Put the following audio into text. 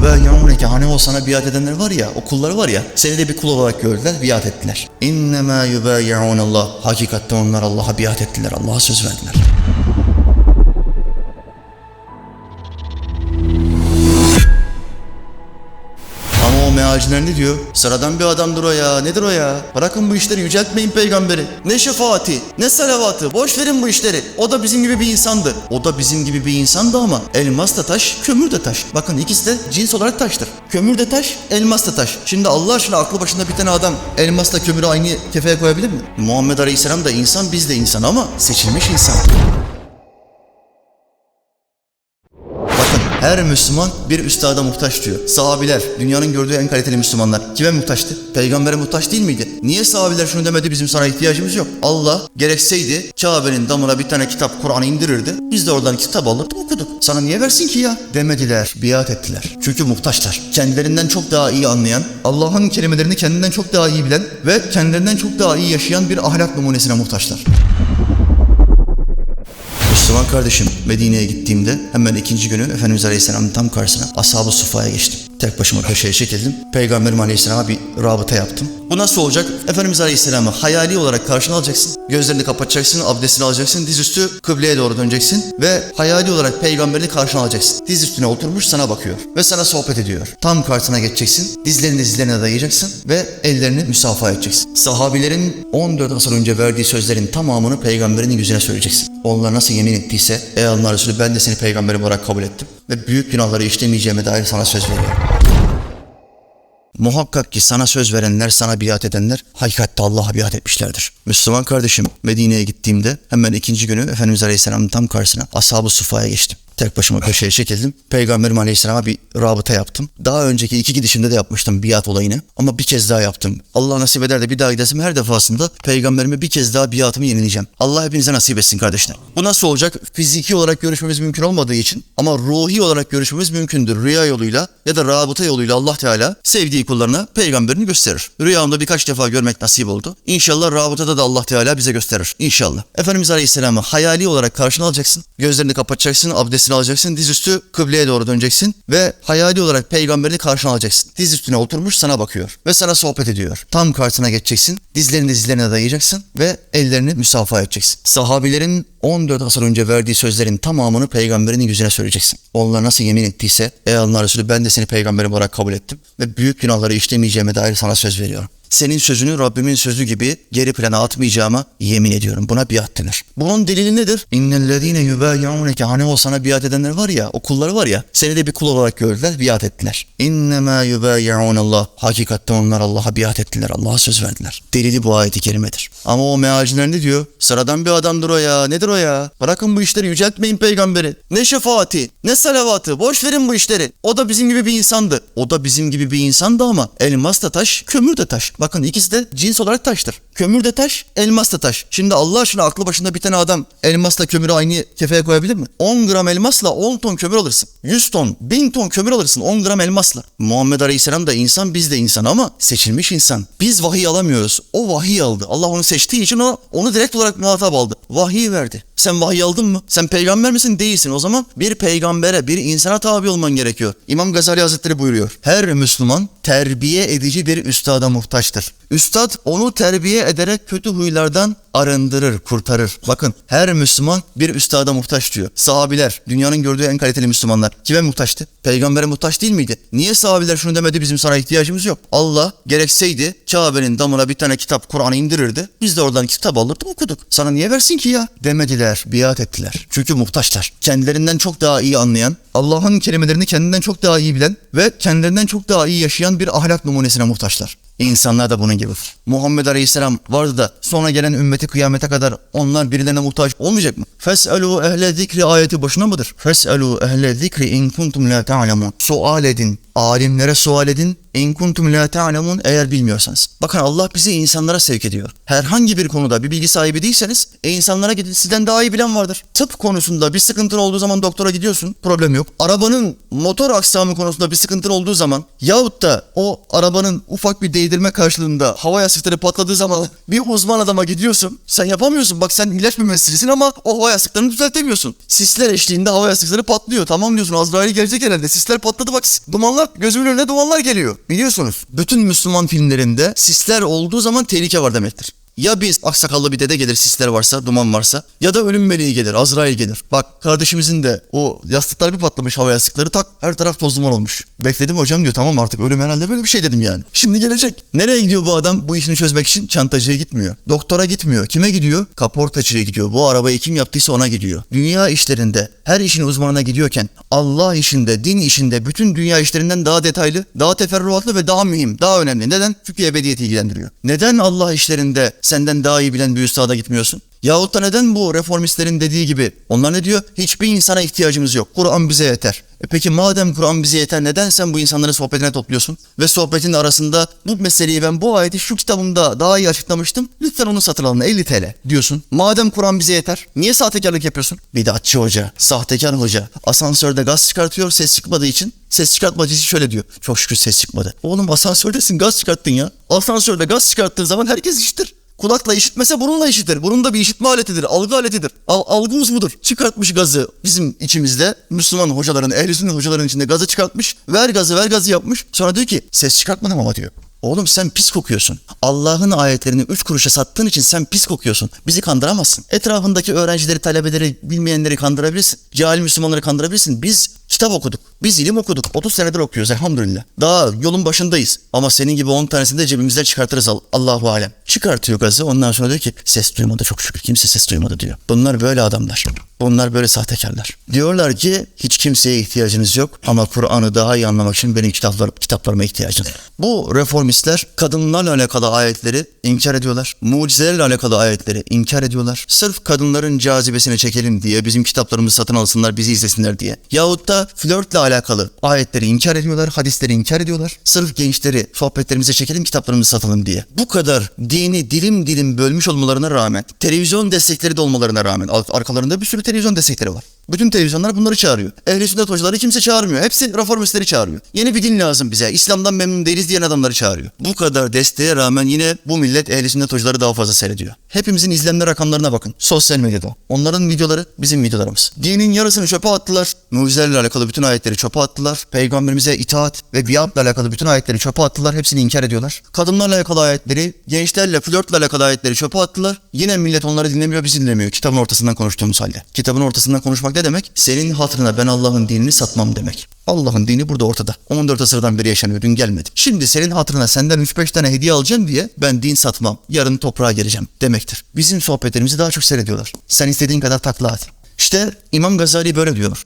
yubayi'uneke hani o sana biat edenler var ya, o kulları var ya, seni de bir kul olarak gördüler, biat ettiler. İnnemâ yubayi'unallah. Hakikatte onlar Allah'a biat ettiler, Allah'a söz verdiler. Mealciler ne diyor? Sıradan bir adamdır o ya. Nedir o ya? Bırakın bu işleri yüceltmeyin peygamberi. Ne şefaati, ne salavatı. Boş verin bu işleri. O da bizim gibi bir insandı. O da bizim gibi bir insandı ama elmas da taş, kömür de taş. Bakın ikisi de cins olarak taştır. Kömür de taş, elmas da taş. Şimdi Allah aşkına aklı başında bir tane adam elmasla kömürü aynı kefeye koyabilir mi? Muhammed Aleyhisselam da insan, biz de insan ama seçilmiş insan. Bakın her Müslüman bir üstada muhtaç diyor. Sahabiler dünyanın gördüğü en kaliteli Müslümanlar. Kime muhtaçtı? Peygambere muhtaç değil miydi? Niye sahabiler şunu demedi bizim sana ihtiyacımız yok. Allah gerekseydi Kabe'nin damına bir tane kitap Kur'an'ı indirirdi. Biz de oradan kitap alırdık okuduk. Sana niye versin ki ya? Demediler, biat ettiler. Çünkü muhtaçlar. Kendilerinden çok daha iyi anlayan, Allah'ın kelimelerini kendinden çok daha iyi bilen ve kendilerinden çok daha iyi yaşayan bir ahlak numunesine muhtaçlar. Müslüman kardeşim Medine'ye gittiğimde hemen ikinci günü Efendimiz Aleyhisselam'ın tam karşısına Ashab-ı Sufa'ya geçtim. Tek başıma köşeye çekildim. Peygamberim Aleyhisselam'a bir rabıta yaptım. Bu nasıl olacak? Efendimiz Aleyhisselam'ı hayali olarak karşına alacaksın. Gözlerini kapatacaksın, abdestini alacaksın, dizüstü kıbleye doğru döneceksin ve hayali olarak peygamberini karşına alacaksın. Diz üstüne oturmuş sana bakıyor ve sana sohbet ediyor. Tam karşısına geçeceksin, dizlerini dizlerine dayayacaksın ve ellerini müsafaha edeceksin. Sahabilerin 14 asır önce verdiği sözlerin tamamını peygamberin yüzüne söyleyeceksin. Onlar nasıl yemin ettiyse, ey Allah Resulü ben de seni peygamberim olarak kabul ettim ve büyük günahları işlemeyeceğime dair sana söz veriyorum. Muhakkak ki sana söz verenler, sana biat edenler hakikatte Allah'a biat etmişlerdir. Müslüman kardeşim Medine'ye gittiğimde hemen ikinci günü Efendimiz Aleyhisselam'ın tam karşısına Ashab-ı Sufa'ya geçtim. Tek başıma köşeye çekildim. Peygamberim Aleyhisselam'a bir rabıta yaptım. Daha önceki iki gidişimde de yapmıştım biat olayını. Ama bir kez daha yaptım. Allah nasip eder de bir daha gidersem her defasında peygamberime bir kez daha biatımı yenileyeceğim. Allah hepinize nasip etsin kardeşler. Bu nasıl olacak? Fiziki olarak görüşmemiz mümkün olmadığı için ama ruhi olarak görüşmemiz mümkündür. Rüya yoluyla ya da rabıta yoluyla Allah Teala sevdiği kullarına peygamberini gösterir. Rüyamda birkaç defa görmek nasip oldu. İnşallah rabıtada da Allah Teala bize gösterir. İnşallah. Efendimiz Aleyhisselam'ı hayali olarak karşına alacaksın. Gözlerini kapatacaksın, abdestini alacaksın, dizüstü kıbleye doğru döneceksin ve hayali olarak peygamberini karşına alacaksın. Diz üstüne oturmuş sana bakıyor ve sana sohbet ediyor. Tam karşısına geçeceksin, dizlerini dizlerine dayayacaksın ve ellerini müsafaha edeceksin. Sahabilerin 14 asır önce verdiği sözlerin tamamını peygamberin yüzüne söyleyeceksin. Onlar nasıl yemin ettiyse, ey Allah Resulü ben de seni peygamberim olarak kabul ettim ve büyük günahları işlemeyeceğime dair sana söz veriyorum. Senin sözünü Rabbimin sözü gibi geri plana atmayacağıma yemin ediyorum. Buna biat denir. Bunun delili nedir? İnnellezîne yubâyi'ûneke hani o sana biat edenler var ya, o kulları var ya, seni de bir kul olarak gördüler, biat ettiler. İnnemâ yubâyi'ûnallah. Hakikatte onlar Allah'a biat ettiler, Allah'a söz verdiler. Delili bu ayeti kerimedir. Ama o mealciler ne diyor? Sıradan bir adamdır o ya, nedir o ya? Bırakın bu işleri yüceltmeyin peygamberi. Ne şefaati, ne salavatı, boş verin bu işleri. O da bizim gibi bir insandı. O da bizim gibi bir insandı ama elmas da taş, kömür de taş. Bakın ikisi de cins olarak taştır. Kömür de taş, elmas da taş. Şimdi Allah aşkına aklı başında bir tane adam elmasla kömürü aynı kefeye koyabilir mi? 10 gram elmasla 10 ton kömür alırsın. 100 ton, 1000 ton kömür alırsın 10 gram elmasla. Muhammed Aleyhisselam da insan, biz de insan ama seçilmiş insan. Biz vahiy alamıyoruz. O vahiy aldı. Allah onu seçtiği için o, onu direkt olarak muhatap aldı. Vahiy verdi. Sen vahiy aldın mı? Sen peygamber misin? Değilsin. O zaman bir peygambere, bir insana tabi olman gerekiyor. İmam Gazali Hazretleri buyuruyor. Her Müslüman terbiye edici bir üstada muhtaçtır. Üstad onu terbiye ederek kötü huylardan arındırır, kurtarır. Bakın her Müslüman bir üstada muhtaç diyor. Sahabiler dünyanın gördüğü en kaliteli Müslümanlar. Kime muhtaçtı? Peygambere muhtaç değil miydi? Niye sahabiler şunu demedi bizim sana ihtiyacımız yok. Allah gerekseydi Kabe'nin damına bir tane kitap Kur'an'ı indirirdi. Biz de oradan kitap alırdık okuduk. Sana niye versin ki ya? Demediler, biat ettiler. Çünkü muhtaçlar. Kendilerinden çok daha iyi anlayan, Allah'ın kelimelerini kendinden çok daha iyi bilen ve kendilerinden çok daha iyi yaşayan bir ahlak numunesine muhtaçlar. İnsanlar da bunun gibi. Muhammed Aleyhisselam vardı da sonra gelen ümmeti kıyamete kadar onlar birilerine muhtaç olmayacak mı? Fes'elû ehle zikri ayeti boşuna mıdır? Fes'elû ehle zikri in kuntum la ta'lemun. Sual edin, alimlere sual edin En kuntum la ta'lemun eğer bilmiyorsanız. Bakın Allah bizi insanlara sevk ediyor. Herhangi bir konuda bir bilgi sahibi değilseniz e, insanlara gidin sizden daha iyi bilen vardır. Tıp konusunda bir sıkıntın olduğu zaman doktora gidiyorsun. Problem yok. Arabanın motor aksamı konusunda bir sıkıntın olduğu zaman yahut da o arabanın ufak bir değdirme karşılığında hava yastıkları patladığı zaman bir uzman adama gidiyorsun. Sen yapamıyorsun. Bak sen ilaç mühendisisin ama o hava yastıklarını düzeltemiyorsun. Sisler eşliğinde hava yastıkları patlıyor. Tamam diyorsun Azrail gelecek herhalde. Sisler patladı bak. Dumanlar gözümün önüne dumanlar geliyor. Biliyorsunuz bütün Müslüman filmlerinde sisler olduğu zaman tehlike var demektir. Ya biz aksakallı bir dede gelir sisler varsa, duman varsa ya da ölüm meleği gelir, Azrail gelir. Bak kardeşimizin de o yastıklar bir patlamış hava yastıkları tak her taraf toz duman olmuş. Bekledim hocam diyor tamam artık ölüm herhalde böyle bir şey dedim yani. Şimdi gelecek. Nereye gidiyor bu adam bu işini çözmek için? Çantacıya gitmiyor. Doktora gitmiyor. Kime gidiyor? Kaportacıya gidiyor. Bu arabayı kim yaptıysa ona gidiyor. Dünya işlerinde her işin uzmanına gidiyorken Allah işinde, din işinde bütün dünya işlerinden daha detaylı, daha teferruatlı ve daha mühim, daha önemli. Neden? Çünkü ebediyeti ilgilendiriyor. Neden Allah işlerinde senden daha iyi bilen bir üstada gitmiyorsun? Yahut da neden bu reformistlerin dediği gibi onlar ne diyor? Hiçbir insana ihtiyacımız yok. Kur'an bize yeter. E peki madem Kur'an bize yeter neden sen bu insanları sohbetine topluyorsun? Ve sohbetin arasında bu meseleyi ben bu ayeti şu kitabımda daha iyi açıklamıştım. Lütfen onu satın alın 50 TL diyorsun. Madem Kur'an bize yeter niye sahtekarlık yapıyorsun? Bidatçı hoca, sahtekar hoca asansörde gaz çıkartıyor ses çıkmadığı için. Ses çıkartmacı için şöyle diyor. Çok şükür ses çıkmadı. Oğlum asansördesin gaz çıkarttın ya. Asansörde gaz çıkarttığın zaman herkes işitir. Kulakla işitmese burunla işitir. Burun da bir işitme aletidir, algı aletidir. Al, algımız budur. Çıkartmış gazı bizim içimizde. Müslüman hocaların, ehli sünnet hocaların içinde gazı çıkartmış. Ver gazı, ver gazı yapmış. Sonra diyor ki ses çıkartmadım ama diyor. Oğlum sen pis kokuyorsun. Allah'ın ayetlerini üç kuruşa sattığın için sen pis kokuyorsun. Bizi kandıramazsın. Etrafındaki öğrencileri, talebeleri, bilmeyenleri kandırabilirsin. Cahil Müslümanları kandırabilirsin. Biz kitap okuduk. Biz ilim okuduk. 30 senedir okuyoruz elhamdülillah. Daha yolun başındayız. Ama senin gibi 10 tanesini de cebimizden çıkartırız Al- Allahu alem. Çıkartıyor gazı. Ondan sonra diyor ki ses duymadı çok şükür. Kimse ses duymadı diyor. Bunlar böyle adamlar. Bunlar böyle sahtekarlar. Diyorlar ki hiç kimseye ihtiyacınız yok ama Kur'an'ı daha iyi anlamak için benim kitaplar, kitaplarıma ihtiyacım var. Bu reformistler kadınlarla alakalı ayetleri inkar ediyorlar. Mucizelerle alakalı ayetleri inkar ediyorlar. Sırf kadınların cazibesini çekelim diye bizim kitaplarımızı satın alsınlar bizi izlesinler diye. Yahut da flörtle alakalı ayetleri inkar ediyorlar, hadisleri inkar ediyorlar. Sırf gençleri sohbetlerimize çekelim kitaplarımızı satalım diye. Bu kadar dini dilim dilim bölmüş olmalarına rağmen, televizyon destekleri de olmalarına rağmen ar- arkalarında bir sürü televizyon destekleri var. Bütün televizyonlar bunları çağırıyor. Ehli sünnet hocaları kimse çağırmıyor. Hepsi reformistleri çağırıyor. Yeni bir din lazım bize. İslam'dan memnun değiliz diyen adamları çağırıyor. Bu kadar desteğe rağmen yine bu millet ehli sünnet hocaları daha fazla seyrediyor. Hepimizin izlenme rakamlarına bakın. Sosyal medyada. Onların videoları bizim videolarımız. Dinin yarısını çöpe attılar. Mucizelerle alakalı bütün ayetleri çöpe attılar. Peygamberimize itaat ve biatla alakalı bütün ayetleri çöpe attılar. Hepsini inkar ediyorlar. Kadınlarla alakalı ayetleri, gençlerle, flörtle alakalı ayetleri çöpe attılar. Yine millet onları dinlemiyor, bizi dinlemiyor. Kitabın ortasından konuştuğumuz halde. Kitabın ortasından konuşmak ne demek? Senin hatırına ben Allah'ın dinini satmam demek. Allah'ın dini burada ortada. 14 asırdan beri yaşanıyor. Dün gelmedi. Şimdi senin hatırına senden 3-5 tane hediye alacağım diye ben din satmam. Yarın toprağa geleceğim demektir. Bizim sohbetlerimizi daha çok seyrediyorlar. Sen istediğin kadar takla at. İşte İmam Gazali böyle diyor.